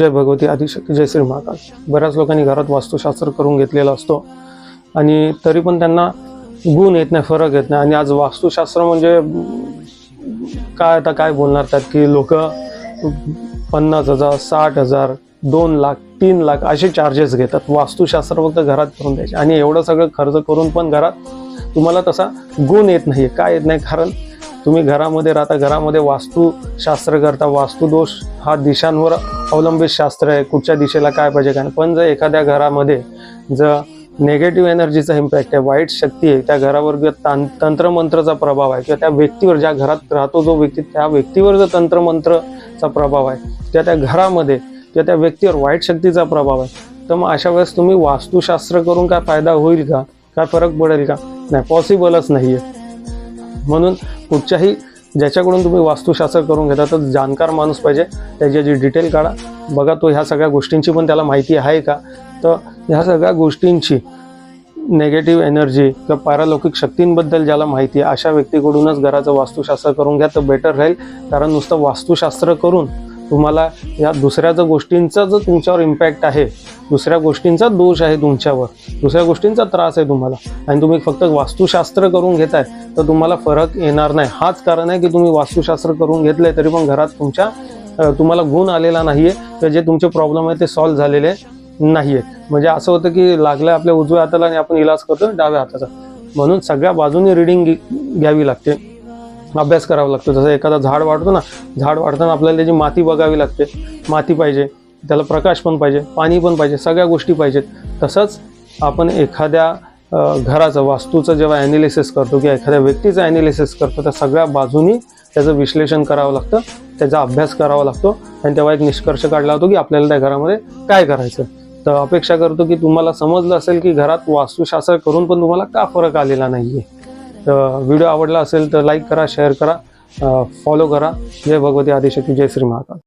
जय भगवती आदिशक्ती जय श्री महाकाल बऱ्याच लोकांनी घरात वास्तुशास्त्र करून घेतलेला असतो. आणि तरी पण त्यांना गुण येत नाही फरक येत नाही. आणि आज वास्तुशास्त्र म्हणजे काय आता काय बोलणार त्यात की लोक पन्नास हजार साठ हजार दोन लाख तीन लाख असे चार्जेस घेतात. वास्तुशास्त्र फक्त घरात करून द्यायचे. आणि एवढं सगळं खर्च करून पण घरात तुम्हाला तसा गुण येत नाही काय येत नाही? कारण तुम्ही घरामध्ये राहता घरामध्ये वास्तुशास्त्र करता. वास्तुदोष हा दिशांवर अवलंबित शास्त्र आहे कुठच्या दिशेला काय पाहिजे काय पण जर एखाद्या घरामध्ये जर नेगेटिव्ह एनर्जीचा इम्पॅक्ट आहे वाईट शक्ती आहे त्या घरावर जर तां तंत्रमंत्रचा प्रभाव आहे किंवा त्या व्यक्तीवर ज्या घरात राहतो जो व्यक्ती त्या व्यक्तीवर जर तंत्रमंत्रचा प्रभाव आहे किंवा त्या घरामध्ये किंवा त्या व्यक्तीवर वाईट शक्तीचा प्रभाव आहे तर मग अशा वेळेस तुम्ही वास्तुशास्त्र करून काय फायदा होईल का? काय फरक पडेल का? नाही पॉसिबलच नाही आहे म्हणून कुठच्याही ज्याच्याकडून तुम्ही वास्तुशास्त्र करून घेता तर जाणकार माणूस पाहिजे. त्याची जी डिटेल काढा. बघा तो ह्या सगळ्या गोष्टींची पण त्याला माहिती आहे का? तर ह्या सगळ्या गोष्टींची नेगेटिव्ह एनर्जी किंवा पॅरालौकिक शक्तींबद्दल ज्याला माहिती आहे अशा व्यक्तीकडूनच घराचं वास्तुशास्त्र करून घ्या तर बेटर राहील. कारण नुसतं वास्तुशास्त्र करून तुम्हाला या दुसऱ्या जर गोष्टींचा जर तुमच्यावर इम्पॅक्ट आहे. दुसऱ्या गोष्टींचा दोष आहे तुमच्यावर. दुसऱ्या गोष्टींचा त्रास आहे तुम्हाला. आणि तुम्ही फक्त वास्तुशास्त्र करून घेताय तर तुम्हाला फरक येणार नाही. हाच कारण आहे की तुम्ही वास्तुशास्त्र करून घेतलंय तरी पण घरात तुमच्या तुम्हाला गुण आलेला नाही आहे तर जे तुमचे प्रॉब्लेम आहे ते सॉल्व्ह झालेले नाही आहे म्हणजे असं होतं की लागलं आपल्या उजव्या हाताला आणि आपण इलाज करतो डाव्या हाताचा. म्हणून सगळ्या बाजूनी रिडिंग घ्यावी लागते. अभ्यास करावा लागतो. जसं एखादा झाड वाढतो ना झाड वाढताना आपल्याला त्याची माती बघावी लागते. माती पाहिजे. त्याला प्रकाश पण पाहिजे पाणी पण पाहिजे सगळ्या गोष्टी पाहिजेत. तसंच आपण एखाद्या घराचं वास्तूचं जेव्हा ॲनालिसिस करतो किंवा एखाद्या व्यक्तीचं ॲनालिसिस करतो त्या सगळ्या बाजूनी त्याचं विश्लेषण करावं लागतं त्याचा अभ्यास करावा लागतो आणि तेव्हा एक निष्कर्ष काढला होतो की आपल्याला त्या घरामध्ये काय करायचं. तर अपेक्षा करतो की तुम्हाला समजलं असेल की घरात वास्तुशास्त्र करून पण तुम्हाला का फरक आलेला नाही आहे तर व्हिडिओ आवडला असेल तर लाईक करा शेअर करा फॉलो करा. जय भगवती आदिशक्ती जय श्री महाकाल.